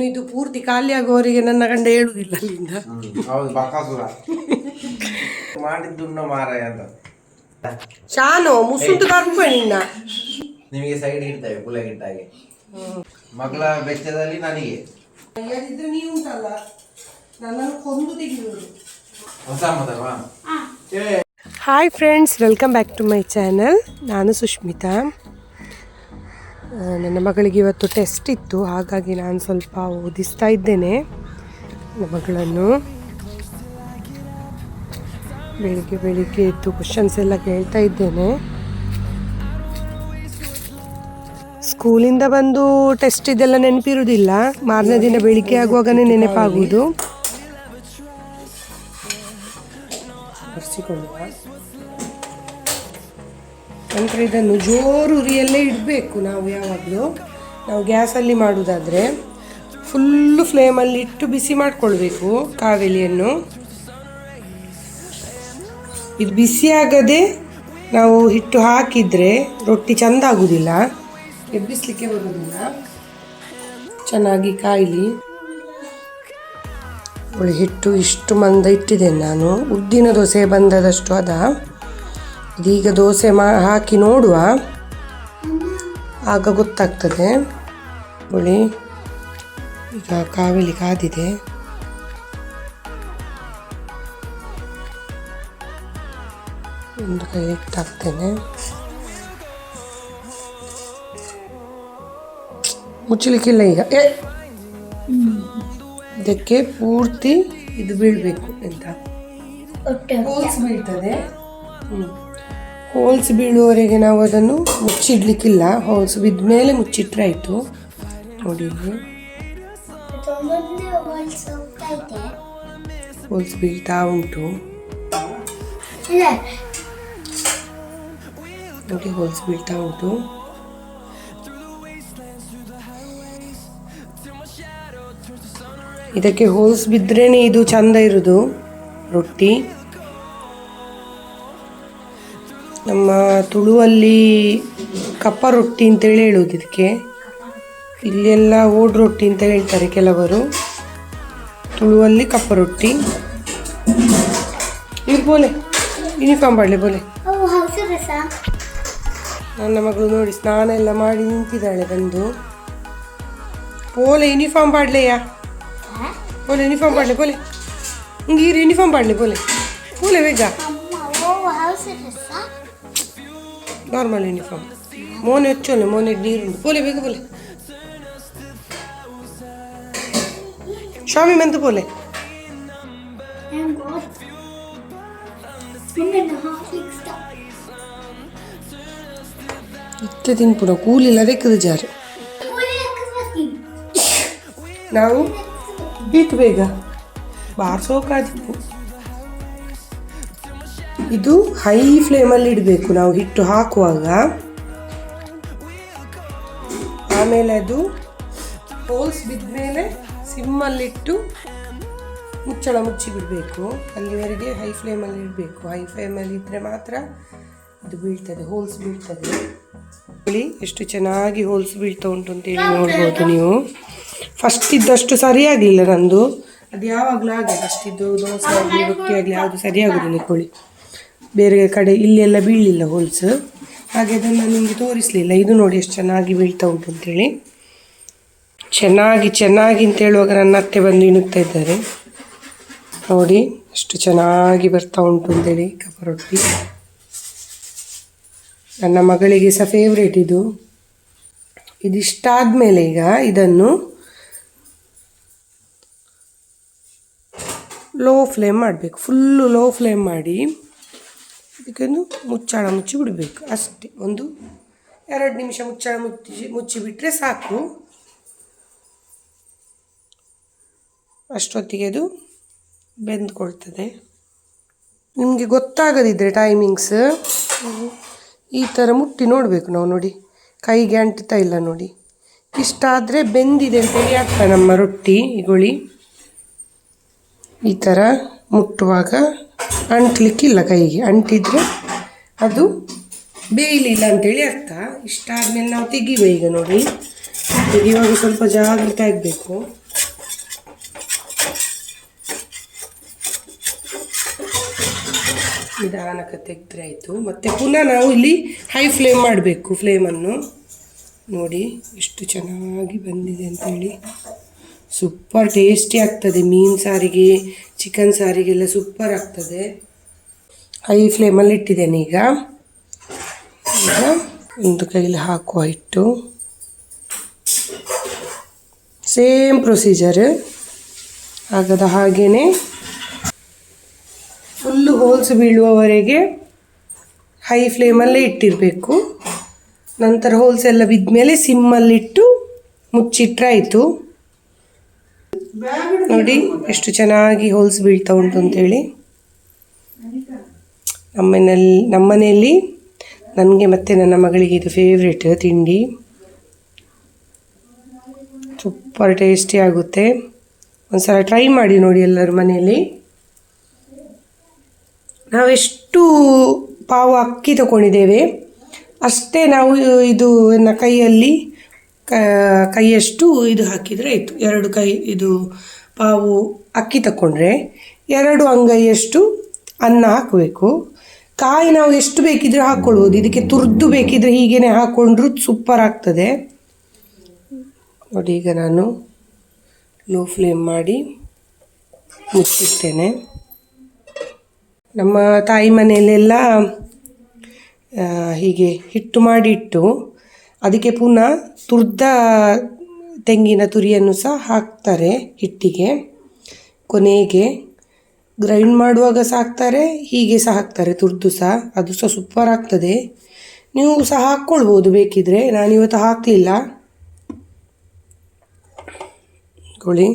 ಇನ್ನು ಇದು ಪೂರ್ತಿ ಖಾಲಿ ಆಗುವವರಿಗೆ ನನ್ನ ಗಂಡ ಹೇಳುವುದಿಲ್ಲ ಅಲ್ಲಿಂದ. ಹೌದು ಬಕಾಸುರ. ಮಾಡಿದ್ದುಣ್ಣ ಮಾರಾಯ ಅಂತ. ಶಾನು ಮುಸುಂಟು ಕರ್ಪೆ ನಿನ್ನ. ನಿಮಗೆ ಸೈಡ್ ಇಡ್ತೇವೆ ಪುಲಗಿಟ್ಟಾಗೆ ಮಗಳ ಬೆಚ್ಚದಲ್ಲಿ ನನಗೆ. ಇಲ್ಲದಿದ್ರೆ ನೀವು ಉಂಟಲ್ಲ. ನನ್ನನ್ನು ಕೊಂದು ತೆಗೆಯುವುದು ಹೊಸ ಮದವಾ hi friends welcome back to my channel ನಾನು ಸುಷ್ಮಿತಾ ನನ್ನ ಮಗಳಿಗೆ ಇವತ್ತು ಟೆಸ್ಟ್ ಇತ್ತು, ಹಾಗಾಗಿ ನಾನು ಸ್ವಲ್ಪ ಓದಿಸ್ತಾ ಇದ್ದೇನೆ ನನ್ನ ಮಗಳನ್ನು. ಬೆಳಿಗ್ಗೆ ಬೆಳಿಗ್ಗೆ ಇತ್ತು ಕ್ವಶನ್ಸ್ ಎಲ್ಲ ಕೇಳ್ತಾ ಇದ್ದೇನೆ. ಸ್ಕೂಲಿಂದ ಬಂದು ಟೆಸ್ಟ್ ಇದೆಲ್ಲ ನೆನಪಿರುವುದಿಲ್ಲ. ಮಾರನೇ ದಿನ ಬೆಳಿಗ್ಗೆ ಆಗುವಾಗನೇ ನೆನಪಾಗುವುದು. ನಂತರ ಇದನ್ನು ಜೋರು ಉರಿಯಲ್ಲೇ ಇಡಬೇಕು ನಾವು ಯಾವಾಗಲೂ. ನಾವು ಗ್ಯಾಸಲ್ಲಿ ಮಾಡುವುದಾದರೆ ಫುಲ್ಲು ಫ್ಲೇಮಲ್ಲಿ ಇಟ್ಟು ಬಿಸಿ ಮಾಡಿಕೊಳ್ಬೇಕು ಕಾವೇಲಿಯನ್ನು ಇದು ಬಿಸಿ ಆಗದೆ ನಾವು ಹಿಟ್ಟು ಹಾಕಿದರೆ ರೊಟ್ಟಿ ಚೆಂದ ಆಗುವುದಿಲ್ಲ ಎಬ್ಬಿಸ್ಲಿಕ್ಕೆ ಬರುವುದಿಲ್ಲ ಚೆನ್ನಾಗಿ ಕಾಯಿಲಿ. ಒಳ್ಳೆ ಹಿಟ್ಟು ಇಷ್ಟು ಮಂದ ಇಟ್ಟಿದ್ದೇನೆ ನಾನು. ಉದ್ದಿನ ದೋಸೆ ಬಂದದಷ್ಟು ಅದ. ಇದೀಗ ದೋಸೆ ಮಾ ಹಾಕಿ ನೋಡುವ. ಆಗ ಗೊತ್ತಾಗ್ತದೆ. ಹುಳಿ ಈಗ ಕಾವೇಲಿ ಕಾದಿದೆ. ಒಂದು ಕೈ ಇಟ್ಟಾಕ್ತೇನೆ ಮುಚ್ಚಲಿಕ್ಕಿಲ್ಲ ಈಗ. ಏ! ಇದಕ್ಕೆ ಪೂರ್ತಿ ಇದು ಬೀಳಬೇಕು ಎಂತ? ಬೀಳ್ತದೆ. ಬೀಳ್ತದೆ ಹೋಲ್ಸ್ ಬೀಳುವವರೆಗೆ ನಾವು ಅದನ್ನು ಮುಚ್ಚಿಡ್ಲಿಕ್ಕಿಲ್ಲ. ಹೋಲ್ಸ್ ಬಿದ್ದ ಮೇಲೆ ಮುಚ್ಚಿಟ್ರೆ ಆಯಿತು. ನೋಡಿ ಹೋಲ್ಸ್ ಬೀಳ್ತಾ ಉಂಟು. ನೋಡಿ, ಹೋಲ್ಸ್ ಬೀಳ್ತಾ ಉಂಟು. ಇದಕ್ಕೆ ಹೋಲ್ಸ್ ಬಿದ್ರೇನೆ ಇದು ಚಂದ ಇರೋದು, ರೊಟ್ಟಿ. ನಮ್ಮ ತುಳುವಲ್ಲಿ ಕಪ್ಪ ರೊಟ್ಟಿ ಅಂತೇಳಿ ಹೇಳೋದು ಇದಕ್ಕೆ. ಇಲ್ಲೆಲ್ಲ ಓಡ್ ರೊಟ್ಟಿ ಅಂತ ಹೇಳ್ತಾರೆ ಕೆಲವರು. ತುಳುವಲ್ಲಿ ಕಪ್ಪ ರೊಟ್ಟಿ. ಇವ್ರು ಬೋಲೆ ಯೂನಿಫಾರ್ಮ್ ಮಾಡಲಿ ಬೋಲೆ. ನನ್ನ ಮಗಳು ನೋಡಿ ಸ್ನಾನ ಎಲ್ಲ ಮಾಡಿ ನಿಂತಿದ್ದಾಳೆ ಬಂದು. ಪೋಲೆ ಯೂನಿಫಾರ್ಮ್ ಪಾಡ್ಲೆಯಾ ಬೋಲೆ ಯೂನಿಫಾರ್ಮ್ ಮಾಡಲಿ ಬೋಲೆ. ಹಿಂಗೆ ಯೂನಿಫಾರ್ಮ್ ಮಾಡಲಿ ಬೋಲೆ. ಬೋಲೆ ಬೇಗ. ನಾರ್ಮಲ್ ಯೂನಿಫಾರ್ಮ್ ಮೋನೆ ಹೆಚ್ಚೋಲೆ ಮೋನೆ ನೀರುಂಟು ಬೋಲೆ ಬೇಗ ಬೋಲೆ ಸ್ವಾಮಿ ಮೆಂತು ಬೋಲೆ ಇತ್ತೆ ತಿನ್ಪುನ ಕೂಲಿಲ್ಲ ಅದಕ್ಕೆ ಜಾರು ನಾವು ಬೀತ್ ಬೇಗ ಬಾರ್ಸೋಕಾದಿತ್ತು ಇದು ಹೈ ಫ್ಲೇಮಲ್ಲಿ ಇಡಬೇಕು. ನಾವು ಹಿಟ್ಟು ಹಾಕುವಾಗ. ಆಮೇಲೆ ಅದು ಹೋಲ್ಸ್ ಬಿದ್ಮೇಲೆ ಸಿಮ್ಮಲ್ಲಿಟ್ಟು ಮುಚ್ಚಳ ಮುಚ್ಚಿ ಬಿಡಬೇಕು. ಅಲ್ಲಿವರೆಗೆ ಹೈ ಫ್ಲೇಮಲ್ಲಿ ಇಡಬೇಕು. ಹೈ ಫ್ಲೇಮಲ್ಲಿ ಇದ್ದರೆ ಮಾತ್ರ ಇದು ಬೀಳ್ತದೆ ಹೋಲ್ಸ್ ಬೀಳ್ತದೆ. ಹೇಳಿ ಎಷ್ಟು ಚೆನ್ನಾಗಿ ಹೋಲ್ಸ್ ಬೀಳ್ತಾ ಉಂಟು ಅಂತೇಳಿ ನೋಡ್ಬೋದು ನೀವು. ಫಸ್ಟ್ ಇದ್ದಷ್ಟು ಸರಿಯಾಗಲಿಲ್ಲ ನಂದು. ಅದು ಯಾವಾಗಲೂ ಹಾಗೆ ಫಸ್ಟ್ ಇದ್ದು ದೋಸೆ ಆಗಲಿ ರೊಟ್ಟಿ ಆಗಲಿ, ಯಾವುದು ಸರಿಯಾಗೋದಿಲ್ಲ ಕೋಳಿ. ಬೇರೆ ಕಡೆ ಇಲ್ಲೆಲ್ಲ ಬೀಳಲಿಲ್ಲ ಹೋಲ್ಸ್ ಹಾಗೆ ಅದನ್ನು ನಿಮಗೆ ತೋರಿಸಲಿಲ್ಲ. ಇದು ನೋಡಿ ಎಷ್ಟು ಚೆನ್ನಾಗಿ ಬೀಳ್ತಾ ಉಂಟು ಅಂತೇಳಿ. ಚೆನ್ನಾಗಿ ಚೆನ್ನಾಗಿ ಅಂತ ಹೇಳುವಾಗ ನನ್ನ ಅತ್ತೆ ಬಂದು ಇಣುಕ್ತಾ ಇದ್ದಾರೆ. ನೋಡಿ ಎಷ್ಟು ಚೆನ್ನಾಗಿ ಬರ್ತಾ ಉಂಟು ಅಂತೇಳಿ ಕಪ್ಪ ರೊಟ್ಟಿ. ನನ್ನ ಮಗಳಿಗೆ ಸಹ ಫೇವ್ರೇಟ್ ಇದು. ಇದಿಷ್ಟಾದ್ಮೇಲೆ ಈಗ ಇದನ್ನು ಲೋ ಫ್ಲೇಮ್ ಮಾಡಬೇಕು. ಫುಲ್ಲು ಲೋ ಫ್ಲೇಮ್ ಮಾಡಿ ಇದಕ್ಕೊಂದು ಮುಚ್ಚಳ ಮುಚ್ಚಿ ಬಿಡಬೇಕು. ಅಷ್ಟೇ. ಒಂದು ಎರಡು ನಿಮಿಷ ಮುಚ್ಚಳ ಮುಚ್ಚಿ ಮುಚ್ಚಿಬಿಟ್ರೆ ಸಾಕು. ಅಷ್ಟೊತ್ತಿಗೆ ಅದು ಬೆಂದ್ಕೊಳ್ತದೆ. ನಿಮಗೆ ಗೊತ್ತಾಗದಿದ್ದರೆ ಟೈಮಿಂಗ್ಸ್ ಈ ಥರ ಮುಟ್ಟಿ ನೋಡಬೇಕು ನಾವು ನೋಡಿ. ಕೈಗೆ ಅಂಟುತ್ತಾ ಇಲ್ಲ ನೋಡಿ. ಇಷ್ಟಾದರೆ ಬೆಂದಿದೆ ಅಂತೇಳಿ ಆಗ್ತಾ ನಮ್ಮ ರೊಟ್ಟಿ ಇಗುಳಿ ಈ ಥರ ಮುಟ್ಟುವಾಗ ಅಂಟಲಿಕ್ಕಿಲ್ಲ ಕೈಗೆ. ಅಂಟಿದರೆ ಅದು ಬೇಯಲಿಲ್ಲ ಅಂತೇಳಿ ಅರ್ಥ. ಇಷ್ಟ ಆದ್ಮೇಲೆ ನಾವು ತೆಗಿವೆ ಈಗ ನೋಡಿ. ತೆಗಿಯುವಾಗ ಸ್ವಲ್ಪ ಜಾಗೃತ ಆಗಬೇಕು. ನಿಧಾನಕ್ಕೆ ತೆಗೆದ್ರೆ ಆಯಿತು. ಮತ್ತು ಪುನಃ ನಾವು ಇಲ್ಲಿ ಹೈ ಫ್ಲೇಮ್ ಮಾಡಬೇಕು ಫ್ಲೇಮನ್ನು ನೋಡಿ ಎಷ್ಟು ಚೆನ್ನಾಗಿ ಬಂದಿದೆ ಅಂತೇಳಿ. ಸೂಪರ್ ಟೇಸ್ಟಿ ಆಗ್ತದೆ. ಮೀನು ಸಾರಿಗೆ ಚಿಕನ್ ಸಾರಿಗೆಲ್ಲ ಸೂಪರ್ ಆಗ್ತದೆ. ಹೈ ಫ್ಲೇಮಲ್ಲಿ ಇಟ್ಟಿದ್ದೇನೆ ಈಗ. ಈಗ ಒಂದು ಕೈಲಿ ಹಾಕುವ ಇಟ್ಟು ಸೇಮ್ ಪ್ರೊಸೀಜರ್ ಆಗದ ಹಾಗೇ ಫುಲ್ಲು ಹೋಲ್ಸ್ ಬೀಳುವವರೆಗೆ ಹೈ ಫ್ಲೇಮಲ್ಲೇ ಇಟ್ಟಿರಬೇಕು. ನಂತರ ಹೋಲ್ಸ್ ಎಲ್ಲ ಬಿದ್ಮೇಲೆ ಸಿಮ್ಮಲ್ಲಿಟ್ಟು ಮುಚ್ಚಿಟ್ರೆ ಆಯಿತು. ನೋಡಿ, ಎಷ್ಟು ಚೆನ್ನಾಗಿ ಹೋಲ್ಸ್ ಬೀಳ್ತಾ ಉಂಟು ಅಂತೇಳಿ. ನಮ್ಮನೆಯಲ್ಲಿ ನಮ್ಮನೆಯಲ್ಲಿ ನನಗೆ ಮತ್ತು ನನ್ನ ಮಗಳಿಗೆ ಇದು ಫೇವ್ರೇಟ್ ತಿಂಡಿ. ಸೂಪರ್ ಟೇಸ್ಟಿ ಆಗುತ್ತೆ. ಒಂದ್ಸಲ ಟ್ರೈ ಮಾಡಿ ನೋಡಿ ಎಲ್ಲರ ಮನೆಯಲ್ಲಿ. ನಾವೆಷ್ಟು ಪಾವು ಅಕ್ಕಿ ತಗೊಂಡಿದ್ದೇವೆ ಅಷ್ಟೇ ನಾವು ಇದು ನನ್ನ ಕೈಯಲ್ಲಿ ಕೈಯಷ್ಟು ಇದು ಹಾಕಿದರೆ ಆಯಿತು. ಎರಡು ಕೈ, ಇದು ಪಾವು ಅಕ್ಕಿ ತಗೊಂಡ್ರೆ ಎರಡು ಅಂಗೈಯಷ್ಟು ಅನ್ನ ಹಾಕಬೇಕು. ಕಾಯಿ ನಾವು ಎಷ್ಟು ಬೇಕಿದ್ರೆ ಹಾಕ್ಕೊಳ್ಬೋದು ಇದಕ್ಕೆ ತುರ್ದು ಬೇಕಿದ್ರೆ ಹೀಗೇ ಹಾಕ್ಕೊಂಡ್ರು ಸೂಪರ್ ಆಗ್ತದೆ. ನೋಡಿ, ಈಗ ನಾನು ಲೋ ಫ್ಲೇಮ್ ಮಾಡಿ ಮುಚ್ಚಿಡ್ತೇನೆ. ನಮ್ಮ ತಾಯಿ ಮನೆಯಲ್ಲೆಲ್ಲ ಹೀಗೆ ಹಿಟ್ಟು ಮಾಡಿಟ್ಟು ಅದಕ್ಕೆ ಪುನಃ ತುರ್ದ ತೆಂಗಿನ ತುರಿಯನ್ನು ಸಹ ಹಾಕ್ತಾರೆ ಹಿಟ್ಟಿಗೆ. ಕೊನೆಗೆ ಗ್ರೈಂಡ್ ಮಾಡುವಾಗ ಸಹ ಹಾಕ್ತಾರೆ, ಹೀಗೆ ಸಹ ಹಾಕ್ತಾರೆ. ತುರ್ದು ಸಹ, ಅದು ಸಹ ಸೂಪರ್ ಆಗ್ತದೆ. ನೀವು ಸಹ ಹಾಕ್ಕೊಳ್ಬೋದು, ಬೇಕಿದ್ರೆ. ನಾನಿವತ್ತು ಹಾಕಲಿಲ್ಲ. ಕೊಳ್ಳಿ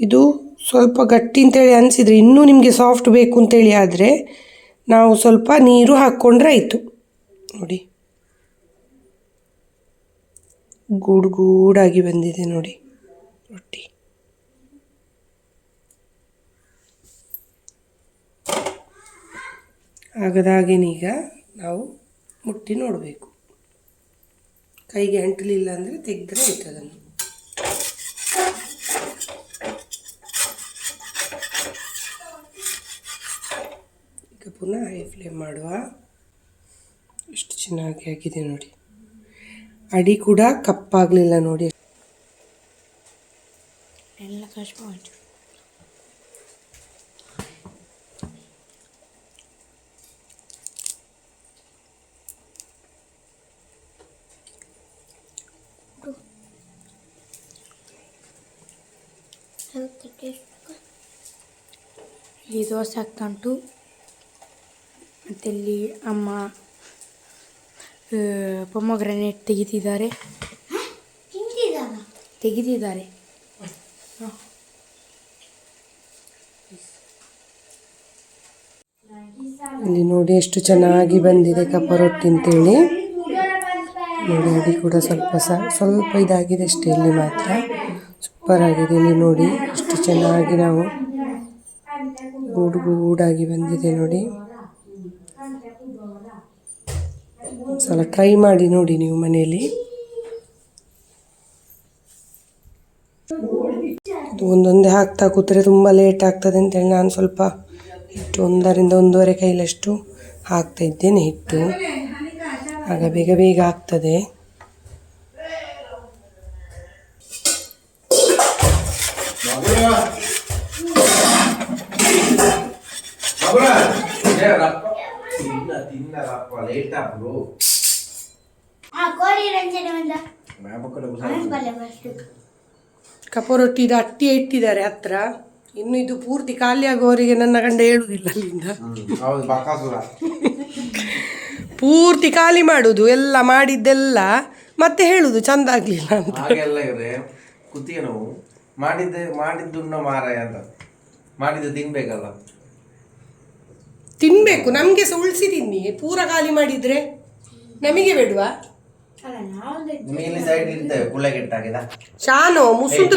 ಇದು ಸ್ವಲ್ಪ ಗಟ್ಟಿ ಅಂತೇಳಿ ಅನಿಸಿದರೆ ಇನ್ನೂ ನಿಮಗೆ ಸಾಫ್ಟ್ ಬೇಕು ಅಂತೇಳಿ ಆದರೆ, ನಾವು ಸ್ವಲ್ಪ ನೀರು ಹಾಕ್ಕೊಂಡ್ರೆ ಆಯಿತು. ನೋಡಿ. ಗೂಡು ಗೂಡಾಗಿ ಬಂದಿದೆ ನೋಡಿ. ರೊಟ್ಟಿ. ಆಗದಾಗೇನೀಗ ನಾವು ಮುಟ್ಟಿ ನೋಡಬೇಕು. ಕೈಗೆ ಅಂಟಲಿಲ್ಲ ಅಂದರೆ ತೆಗೆದ್ರೆ ಆಯ್ತು ಅದನ್ನು. ಈಗ ಪುನಃ ಹೈ ಫ್ಲೇಮ್ ಮಾಡುವ. ಚೆನ್ನಾಗಿ ಆಗಿದೆ ನೋಡಿ. ಅಡಿ ಕೂಡ ಕಪ್ಪಾಗಲಿಲ್ಲ ನೋಡಿ. ಎಲ್ಲ ಕಷ್ಟ ಮಾಡಿ ಇಲ್ಲಿ ದೋಸೆ ಆಗ್ತಾ ಉಂಟು. ಮತ್ತು ಇಲ್ಲಿ ಅಮ್ಮ ಪೊಮೊಗ್ರನೇಟ್ ತೆಗಿತಿದ್ದಾರೆ. ತೆಗಿತಿದ್ದಾರೆ. ಇಲ್ಲಿ ನೋಡಿ ಎಷ್ಟು ಚೆನ್ನಾಗಿ ಬಂದಿದೆ ಕಪ್ಪ ರೊಟ್ಟಿ ಅಂತೇಳಿ. ನೋಡಿ ಅಡಿ ಕೂಡ ಸ್ವಲ್ಪ ಸ ಸ್ವಲ್ಪ ಇದಾಗಿದೆ ಅಷ್ಟೇ ಇಲ್ಲಿ ಮಾತ್ರ. ಸೂಪರ್ ಆಗಿದೆ ಇಲ್ಲಿ ನೋಡಿ. ಎಷ್ಟು ಚೆನ್ನಾಗಿ ನಾವು ಗೂಡು ಗೂಡಾಗಿ ಬಂದಿದೆ ನೋಡಿ. ಸಲ ಟ್ರೈ ಮಾಡಿ ನೋಡಿ ನೀವು ಮನೆಯಲ್ಲಿ. ಇದು ಒಂದೊಂದೇ ಹಾಕ್ತಾ ಕೂತ್ರೆ ತುಂಬ ಲೇಟ್ ಆಗ್ತದೆ ಅಂತೇಳಿ ನಾನು ಸ್ವಲ್ಪ ಹಿಟ್ಟು ಒಂದರಿಂದ ಒಂದೂವರೆ ಕೈಲಷ್ಟು ಹಾಕ್ತಾ ಇದ್ದೇನೆ ಹಿಟ್ಟು. ಆಗ ಬೇಗ ಬೇಗ ಆಗ್ತದೆ ತಿನ್ನರಪ್ಪ ಲೇಟ್ ಆಪು ಕೋಳಿ ರಂಜನೆ ಒಂದ ಮ್ಯಾಪಕ್ಕಡೆ ಬಲ್ಲೆ ಫಸ್ಟ್ ಕಪ್ಪ ರೊಟ್ಟಿ ಇದು ಅಟ್ಟಿ ಇಟ್ಟಿದ್ದಾರೆ ಹತ್ರ. ಇನ್ನು ಇದು ಪೂರ್ತಿ ಖಾಲಿ ಆಗುವವರಿಗೆ ನನ್ನ ಗಂಡ ಹೇಳುದಿಲ್ಲ ಅಲ್ಲಿಂದ. ಪೂರ್ತಿ ಖಾಲಿ ಮಾಡುದು ಎಲ್ಲ ಮಾಡಿದ್ದೆಲ್ಲ ಮತ್ತೆ ಹೇಳುದು ಚಂದ ಆಗ್ಲಿಲ್ಲ ಅಂತ. ಹಾಗೆಲ್ಲ ಇವ್ರೆ ಕುತ್ತಿಗೆ ನೋವು. ಮಾಡಿದ್ದೆ ಮಾಡಿದ್ದು ಮಾರಾಯ ಅಂತ. ಮಾಡಿದ್ದು ತಿನ್ಬೇಕಲ್ಲ. ತಿನ್ಬೇಕು ನಮ್ಗೆ ಸಹ ಉಳಿಸಿ ತಿನ್ನಿ. ಪೂರ ಖಾಲಿ ಮಾಡಿದ್ರೆ ನಮಗೆ ಬೇಡವಾ? ನಿಮಗೆ ಸೈಡ್ ಇರ್ತೇವೆ ಶಾನೋ ಮುಸುಂಟು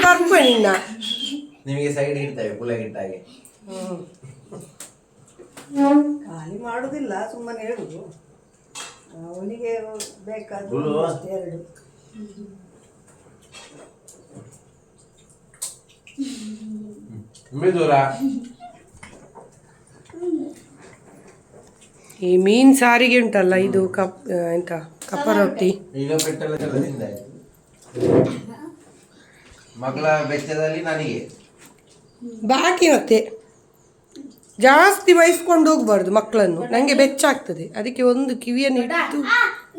ನಿಮಗೆ ಸೈಡ್ ಇರ್ತೇವೆ ಕುಳ್ಳಗಿಟ್ಟಾಗೆ ಖಾಲಿ ಮಾಡುದಿಲ್ಲ ಸುಮ್ಮನೆ ಹೇಳುದು. ಅವನಿಗೆ ಬೇಕಾದ. ಎರಡು. ದೂರ ಈ ಮೀನ್ ಸಾರಿಗೆ ಉಂಟಲ್ಲ ಇದು ಕಪ್ ಎಂತ ಕಪ್ಪ ರೊಟ್ಟಿ ಮಗಳ ಬೆಚ್ಚದಲ್ಲಿ ನನಗೆ. ಬಾಕಿ ಮತ್ತೆ. ಜಾಸ್ತಿ ವಹಿಸ್ಕೊಂಡು ಹೋಗ್ಬಾರ್ದು ಮಕ್ಕಳನ್ನು. ನಂಗೆ ಬೆಚ್ಚಾಗ್ತದೆ ಅದಕ್ಕೆ ಒಂದು ಕಿವಿಯನ್ನು ಇಟ್ಟು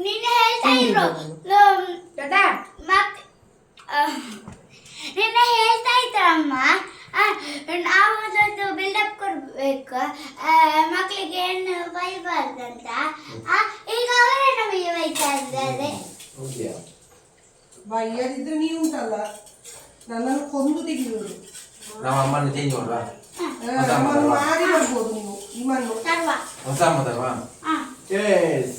ನಿನ್ನೆ ಹೇಳ್ತಾ ಇದ್ರು. ಮಕ್ ನಿನ್ನೆ ಹೇಳ್ತಾ ಇದ್ರು ಅಮ್ಮ ಆ, ನಾವು ಒಂದು ಬಿಲ್ಡಪ್ ಕೊಡ್ಬೇಕು. ಆ, ಮಕ್ಳಿಗೆ ಏನು ಬೈಬಾರ್ದಂತ. ಆ, ಈಗ ಅವರೇ ನಮಗೆ ಬೈತಾ ಇದ್ದಾರೆ ಬೈಯದಿದ್ರೆ ನೀವು ಉಂಟಲ್ಲ ನನ್ನನ್ನು ಕೊಂದು ತೆಗಿಯೋದು ನಾವು ಅಮ್ಮನ ಚೇಂಜ್ ಮಾಡುವ ನಮ್ಮನ್ನು ಮಾರಿ ಮಾಡ್ಬೋದು ನೀವು. ನಿಮ್ಮನ್ನು. ತರುವ. ಹೊಸ ಮತವಾ ಹಾ ಎಸ್